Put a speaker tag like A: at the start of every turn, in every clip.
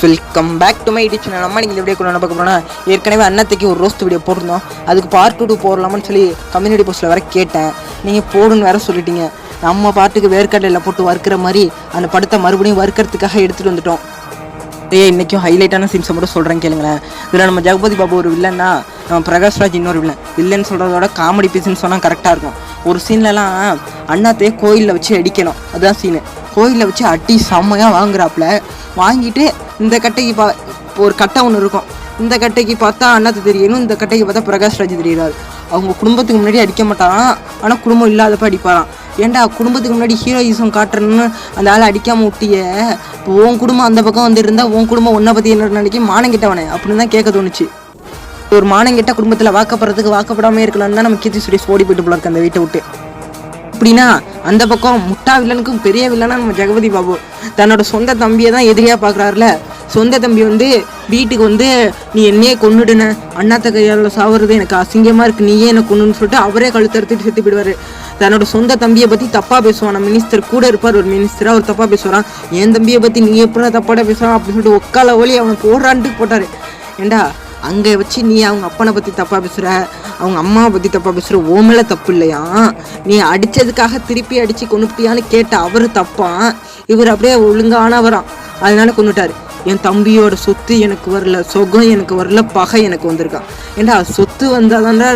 A: Friends welcome back to my YouTube channel நம்ம நீங்கள் video கூட பார்க்க போனால் ஏற்கனவே அன்னத்தைக்கு ஒரு ரோஸ்ட் வீடியோ போட்டிருந்தோம். அதுக்கு பார்ட் டூ போடலாமான்னு சொல்லி கம்யூனிட்டி போஸ்ட்டில் வேற கேட்டேன். நீங்கள் போடுன்னு வேற சொல்லிட்டீங்க. நம்ம பாட்டுக்கு வேர்க்கடலையில் போட்டு வறுக்கிற மாதிரி அந்த படத்தை மறுபடியும் வறுக்கிறதுக்காக எடுத்துகிட்டு வந்துட்டோம். ஏ இன்றைக்கும் ஹைலைட்டான சீன்ஸை மட்டும் சொல்கிறேன் கேளுங்களேன். இதில் நம்ம ஜெகபதி பாபு ஒரு வில்லன்னா நம்ம பிரகாஷ்ராஜ் இன்னொரு வில்லன் வில்லன் சொல்கிறதோட காமெடி பீஸ்ன்னு சொன்னால் கரெக்டாக இருக்கும். ஒரு சீன்லலாம் அண்ணாத்தையே கோயிலில் வச்சு அடிக்கணும். அதுதான் சீனு கோயிலில் வச்சு அடி செம்மையாக வாங்குறாப்புல. வாங்கிட்டு இந்த கட்டைக்கு பா ஒரு கட்டை ஒன்று இருக்கும். இந்த கட்டைக்கு பார்த்தா அண்ணாத்து தெரியணும் இந்த கட்டைக்கு பார்த்தா பிரகாஷ்ராஜ் தெரியறாரு. அவங்க குடும்பத்துக்கு முன்னாடி அடிக்க மாட்டாராம். ஆனால் குடும்பம் இல்லாதப்ப அடிப்பாராம். ஏன்டா குடும்பத்துக்கு முன்னாடி ஹீரோயிசம் காட்டுறேன்னு அந்த ஆளை அடிக்காமல் விட்டிய? இப்போ உன் குடும்பம் அந்த பக்கம் வந்துருந்தா உன் குடும்பம் உன்னை பற்றி என்ன நினைக்கும்? மானங்கிட்டவனே அப்படின்னு தான் கேட்க தோணுச்சு. ஒரு மானங்கிட்ட குடும்பத்தில் வாக்கப்படுறதுக்கு வாக்கப்படாமல் இருக்கலாம்னு தான் நம்ம கீர்த்தி சுரேஷ் ஓடி போயிட்டு போல இருக்கு அந்த வீட்டை விட்டு. அப்படின்னா அந்த பக்கம் முட்டா வில்லனுக்கும் பெரிய வில்லனா நம்ம ஜெகபதி பாபு. தன்னோட சொந்த தம்பியை தான் எதிரியாக பார்க்குறாருல சொந்த தம்பி வந்து வீட்டுக்கு வந்து நீ என்னையே கொண்டுடுன அண்ணாத்த கையால் சாவுறது எனக்கு அசிங்கமாக இருக்குது நீயே என்னை கொண்டுன்னு சொல்லிட்டு அவரே கழுத்தறுத்துட்டு செத்து போயிடுவாரு. தன்னோட சொந்த தம்பியை பற்றி தப்பாக பேசுவான். மினிஸ்டர் கூட இருப்பார். ஒரு மினிஸ்டராக அவர் தப்பாக பேசுவான் என் தம்பியை பற்றி நீ எப்படின்னா தப்பாட பேசுகிறான் அப்படின்னு சொல்லிட்டு ஒக்கால ஒலி அவனை போடுறான்ட்டு போட்டார். ஏண்டா அங்கே வச்சு நீ அவங்க அப்பனை பற்றி தப்பாக பேசுகிற அவங்க அம்மாவை பற்றி தப்பாக பேசுகிற ஓ மேலே தப்பு இல்லையா? நீ அடித்ததுக்காக திருப்பி அடித்து கொண்டுட்டியான்னு கேட்ட அவர் தப்பான் இவர் அப்படியே ஒழுங்கானவராம் அதனால கொண்டுட்டார் என் தம்பியோட சொத்து எனக்கு வரல. சொகம் எனக்கு வரல. பகை எனக்கு வந்திருக்கான் ஏண்டா சொத்து வந்தாதான்டா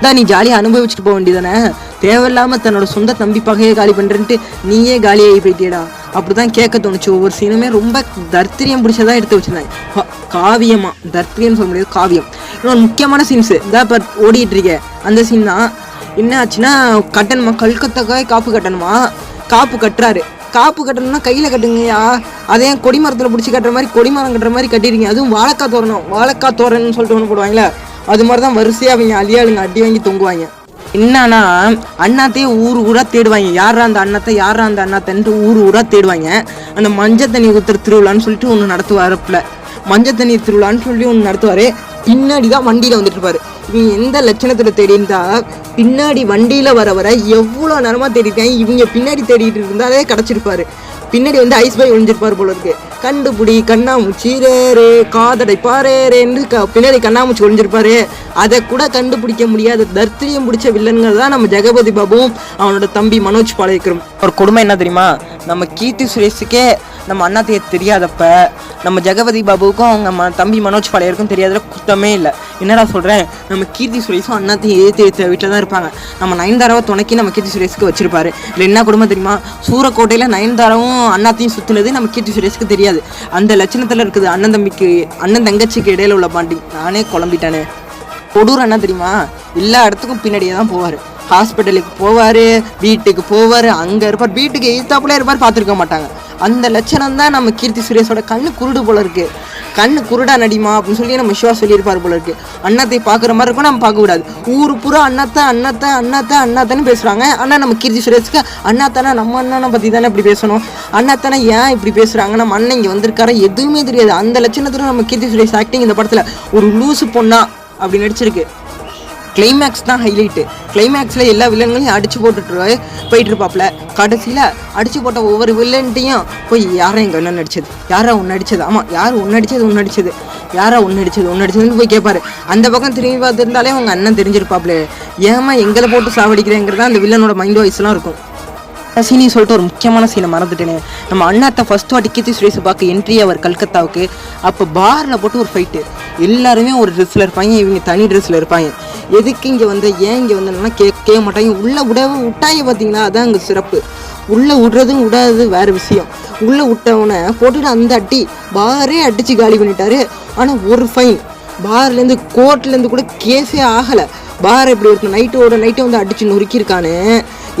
A: தான் நீ ஜாலியாக அனுபவிச்சுட்டு போக வேண்டியதானே தேவையில்லாமல் தன்னோட சொந்த தம்பி பகையை காலி பண்ணுறேன்ட்டு நீயே காலியாகி போயிட்டியடா. அப்படிதான் கேட்க தோணுச்சு. ஒவ்வொரு சீனுமே ரொம்ப தர்த்திரியம் பிடிச்சதான் எடுத்து வச்சிருந்தாங்க. காவியமாக காவியமா சொல்ல முடியாது காவியம். இன்னொரு முக்கியமான சீன்ஸு இதான் இப்போ ஓடிட்டு இருக்கே அந்த சீன் தான். என்ன ஆச்சுன்னா கட்டணுமா? கல்கத்தாக்காய் காப்பு கட்டணுமா? காப்பு கட்டுறாரு. காப்பு கட்டணும்னா கையில் கட்டுங்கய்யா. அதே கொடிமரத்தில் பிடிச்சி கட்டுற மாதிரி கொடிமரம் கட்டுற மாதிரி கட்டிருக்கீங்க அதுவும் வாழைக்காய் தோரணும். வாழைக்காய் தோரணும்னு சொல்லிட்டு ஒன்று போடுவாங்களே அது மாதிரி தான் வரிசையாக அவங்க அழியாளுங்க அடி வாங்கி தொங்குவாங்க. என்னன்னா அண்ணாத்தையே ஊர் ஊராக தேடுவாங்க. யாரா அந்த அண்ணாத்தை யாரா அந்த அண்ணாத்தன்ட்டு ஊர் ஊராக தேடுவாங்க. அந்த மஞ்சள் தண்ணி ஊத்துற திருவிழான்னு சொல்லிட்டு ஒன்று நடத்துவாருப்புல. மஞ்சள் தண்ணி திருவிழான்னு சொல்லி ஒன்று நடத்துவார். பின்னாடி தான் வண்டியில் வந்துட்டு இருப்பாரு. இவங்க எந்த லட்சணத்தில் தேடிந்தா பின்னாடி வண்டியில் வர வர எவ்வளோ நேரமாக தேடிருக்காங்க இவங்க பின்னாடி தேடிட்டு இருந்தாலே கிடச்சிருப்பாரு. பின்னாடி வந்து ஐஸ் பை ஒழிஞ்சிருப்பார் போல இருக்கு. கண்டுபிடி கண்ணாமூச்சி ரேரே ரே காதடை ரேன்னு க பின்னாடி கண்ணாமூச்சி ஒழிஞ்சிருப்பாரு அதை கூட கண்டுபிடிக்க முடியாத தர்த்திரியம் பிடிச்ச வில்லன்கள் தான் நம்ம ஜெகபதி பாபுவும் அவனோட தம்பி மனோஜ் பாளையக்கரும். ஒரு கொடுமை என்ன தெரியுமா? நம்ம கீர்த்தி சுரேஷுக்கே நம்ம அண்ணாத்தைய தெரியாதப்ப நம்ம ஜெகபதி பாபுவுக்கும் அவங்க தம்பி மனோஜ் பாளையருக்கும் தெரியாதல குத்தமே இல்லை. என்னடா சொல்கிறேன் நம்ம கீர்த்தி சுரேஷும் அண்ணாத்தையும் ஏற்று ஏற்ற வீட்டில் தான் இருப்பாங்க. நம்ம நயன்தாராவை துணைக்கி நம்ம கீர்த்தி சுரேஷுக்கு வச்சிருப்பாரு. இல்லை என்ன குடும்பம் தெரியுமா? சூரக்கோட்டையில் நயன்தாராவும் அண்ணாத்தையும் சுற்றுனது நம்ம கீர்த்தி சுரேஷுக்கு தெரியாது. அந்த லட்சணத்தில் இருக்குது அண்ணன் தம்பிக்கு அண்ணன் தங்கச்சிக்கு இடையில உள்ள பாண்டி நானே குழம்பிட்டானே. கொடூரம் என்ன தெரியுமா? எல்லா இடத்துக்கும் பின்னாடியே தான் போவார். ஹாஸ்பிட்டலுக்கு போவார் வீட்டுக்கு போவார் அங்கே இருப்பார். வீட்டுக்கு எதிர்த்தாப்புல இருப்பார் பார்த்துருக்க மாட்டாங்க. அந்த லட்சணம் தான் நம்ம கீர்த்தி சுரேஷோட கண்ணு குருடு போல இருக்குது கண் குருடா நடிமா அப்படின்னு சொல்லி நம்ம சிவா சொல்லியிருப்பார் போல இருக்கு. அண்ணத்தை பார்க்குற மாதிரி இருக்கும் நம்ம பார்க்கக்கூடாது ஊர் பூரா அண்ணத்தை அண்ணத்தை அண்ணத்தை அண்ணாத்தான்னு பேசுகிறாங்க ஆனால் நம்ம கீர்த்தி சுரேஷ்க்கு அண்ணாத்தானா நம்ம அண்ணனை பற்றி தானே இப்படி பேசணும்? அண்ணாத்தானே ஏன் இப்படி பேசுகிறாங்க நம்ம அண்ணன் இங்கே வந்திருக்காரு? எதுவுமே தெரியாது. அந்த லட்சணத்தில் நம்ம கீர்த்தி சுரேஷ் ஆக்டிங் இந்த படத்தில் ஒரு லூசு பொண்ணா அப்படி நடிச்சிருக்கு. கிளைமேக்ஸ் தான் ஹைலைட்டு கிளைமேக்ஸில் எல்லா வில்லன்களையும் அடித்து போட்டுட்டு போயிட்டு இருப்பாப்ல கடைசியில் அடித்து போட்ட ஒவ்வொரு வில்லன்ட்டையும் போய் யாரும் எங்கள் அண்ணன் நடிச்சது? யாரா ஒன்று அடிச்சது ஆமாம் யார் ஒன்று அடிச்சது ஒன்று அடிச்சது யாரா ஒன்று அடிச்சது ஒன்று அடிச்சதுன்னு போய் கேட்பாரு அந்த பக்கம் திரும்பி பார்த்துருந்தாலே அவங்க அண்ணன் தெரிஞ்சிருப்பாப்ல ஏமா எங்களை போட்டு சாவடிக்கிறேங்கிறது அந்த வில்லனோட மைண்ட் வாய்ஸ்லாம் இருக்கும். சீனி சொல்லிட்டு ஒரு முக்கியமான சீனை மறந்துட்டேனே. நம்ம அண்ணாத்த ஃபர்ஸ்ட் வாட்டி கீர்த்தி சுரேஷ் பார்க்க என்ட்ரி அவர் கல்கத்தாவுக்கு அப்போ பாரில் போட்டு ஒரு ஃபைட்டு எல்லாருமே ஒரு ட்ரெஸ்ஸில் இருப்பாங்க இவங்க தனி ட்ரெஸ்ஸில் இருப்பாங்க. எதுக்கு இங்கே வந்த? ஏன் இங்கே வந்தேன்னா கேட்கவே மாட்டாங்க. உள்ளே விட விட்டாங்க பார்த்தீங்களா அதான் அங்கே சிறப்பு. உள்ளே விடுறதும் விடாதது வேறு விஷயம். உள்ளே விட்டவனை போட்டுட்டு அந்த அடி பாரே அடித்து காலி பண்ணிட்டாரு. ஆனால் ஒரு ஃபைன் பார்லேருந்து கோர்ட்லேருந்து கூட கேஸே ஆகலை. பார் எப்படி இருக்கு நைட்டோட நைட்டை வந்து அடித்து நொறுக்கியிருக்கானு.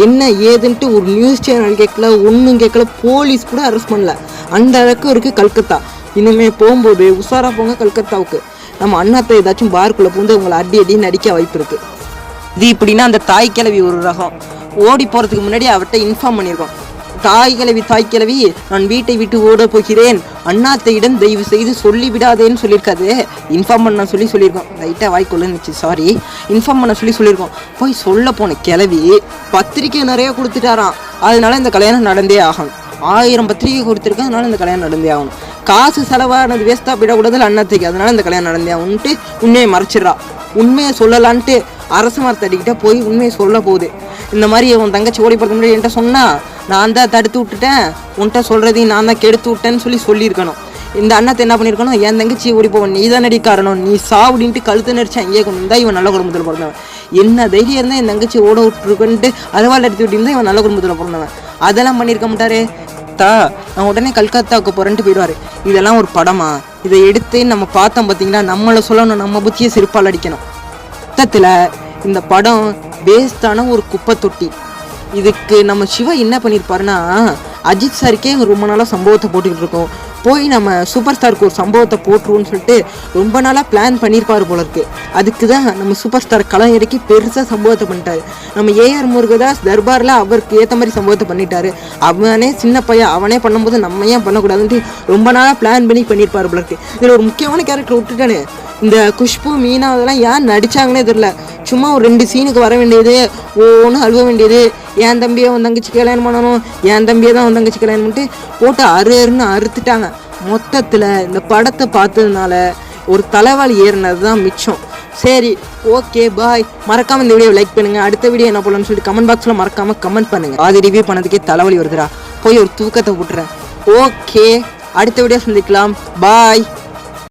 A: என்ன ஏதுன்ட்டு ஒரு நியூஸ் சேனல் கேட்கல ஒன்றும் கேட்கல போலீஸ் கூட அரெஸ்ட் பண்ணல. அந்த அளவுக்கு இருக்குது கல்கத்தா. இனிமேல் போகும்போது உஷாரா போங்க கல்கத்தாவுக்கு. நம்ம அண்ணாத்தை ஏதாச்சும் பார்க்குள்ளே பூந்து உங்களை அடி அடின்னு அடிக்க வாய்ப்பு இருக்குது இது இப்படின்னா அந்த தாய் கிழவி ஒரு ரகம். ஓடி போகிறதுக்கு முன்னாடி அவர்கிட்ட இன்ஃபார்ம் பண்ணியிருக்கோம் தாய் கிழவி தாய் கிழவி நான் வீட்டை விட்டு ஓட போகிறேன். அண்ணாத்தையிடம் தயவு செய்து சொல்லி விடாதேன்னு சொல்லியிருக்காது. இன்ஃபார்ம் பண்ண சொல்லி சொல்லியிருக்கோம். லைட்டாக வாய்க்குள்ளச்சு சாரி இன்ஃபார்ம் பண்ண சொல்லி சொல்லியிருக்கோம். போய் சொல்ல போன கிளவி பத்திரிக்கை நிறைய கொடுத்துட்டாராம். அதனால இந்த கல்யாணம் நடந்தே ஆகணும். ஆயிரம் பத்திரிகை கொடுத்துருக்கேன். அதனால இந்த கல்யாணம் நடந்தே ஆகணும். காசு செலவானது வேஸ்ட்டாக போயிடக்கூடாது அண்ணத்துக்கு. அதனால இந்த கல்யாணம் நடந்தே ஆகணுன்ட்டு உண்மையை மறைச்சிடுறா. உண்மையை சொல்லலான்ட்டு அரசு மரத்தடிக்கிட்ட போய் உண்மையை சொல்ல போகுது. இந்த மாதிரி உன் தங்கச்சி ஓடி போகிறது முன்னாடி என்கிட்ட சொன்னால் நான் தான் தடுத்து விட்டுட்டேன். உன்கிட்ட சொல்கிறதையும் நான் தான் கெடுத்து விட்டேன்னு சொல்லி சொல்லியிருக்கணும். இந்த அண்ணத்தை என்ன பண்ணியிருக்கணும்? என் தங்கச்சி ஓடி போவோம் நீ தான் நடி காரணம். நீ சாவுடின்ட்டு கழுத்து நடிச்சு அங்கேயே கொண்டு இருந்தால் இவன் நல்ல குடும்பத்தில் பிறந்தவன். என்ன தைரியம் இருந்தால் என் தங்கச்சி ஓட விட்டுருக்குன்ட்டு அறுவாள் எடுத்து விட்டிருந்தா இவன் நல்ல குடும்பத்தில் பிறந்தவன். அதெல்லாம் பண்ணியிருக்க மாட்டார். தா நான் உடனே கல்கத்தாவுக்கு போகிறேன்ட்டு போயிடுவார். இதெல்லாம் ஒரு படமா? இதை எடுத்து நம்ம பார்த்தோம் பார்த்தீங்கன்னா நம்மளை சொல்லணும் நம்ம புத்தியை சிரிப்பால் அடிக்கணும். மொத்தத்தில் இந்த படம் பேஸ்டான ஒரு குப்பை தொட்டி. இதுக்கு நம்ம சிவா என்ன பண்ணியிருப்பாருன்னா அஜித் சாருக்கே ரொம்ப நாளாக சம்பவத்தை போட்டுக்கிட்டு இருக்கோம். போய் நம்ம சூப்பர் ஸ்டாருக்கு ஒரு சம்பவத்தை போட்டுருவோம்னு சொல்லிட்டு ரொம்ப நாளாக பிளான் பண்ணியிருப்பாரு போல இருக்கு. அதுக்கு தான் நம்ம சூப்பர் ஸ்டார் களம் இறக்கி பெருசாக சம்பவத்தை பண்ணிட்டாரு. நம்ம ஏஆர் முருகதாஸ் தர்பாரில் அவருக்கு ஏற்ற மாதிரி சம்பவத்தை பண்ணிட்டாரு. அவனே சின்ன பையன் அவனே பண்ணும்போது நம்ம ஏன் பண்ணக்கூடாதுன்ட்டு ரொம்ப நாளாக பிளான் பண்ணி பண்ணியிருப்பாரு போல இருக்கு. இதில் ஒரு முக்கியமான கேரக்டர் விட்டுட்டானே. இந்த குஷ்பு மீனா அதெல்லாம் ஏன் நடிச்சாங்கன்னே தெரில சும்மா ஒரு ரெண்டு சீனுக்கு வர வேண்டியது ஒன்று அழுவ வேண்டியது. என் தம்பியை உன் தங்கச்சி கல்யாணம் பண்ணணும் என் தம்பியை தான் உன் தங்கச்சி கல்யாணம் பண்ணிட்டு போட்டு அரு அருன்னு அறுத்துட்டாங்க. மொத்தத்தில் இந்த படத்தை பார்த்ததுனால ஒரு தலைவாளி ஏறினது தான் மிச்சம். சரி ஓகே பாய் மறக்காமல் இந்த வீடியோ லைக் பண்ணுங்க. அடுத்த வீடியோ என்ன போலன்னு சொல்லிட்டு கமெண்ட் பாக்ஸில் மறக்காமல் கமெண்ட் பண்ணுங்கள் அது ரிவ்யூ பண்ணதுக்கே தலைவலி வருதுடா. போய் ஒரு தூக்கத்தை விட்டுறேன் ஓகே அடுத்த வீடியோ சந்திக்கலாம். பாய்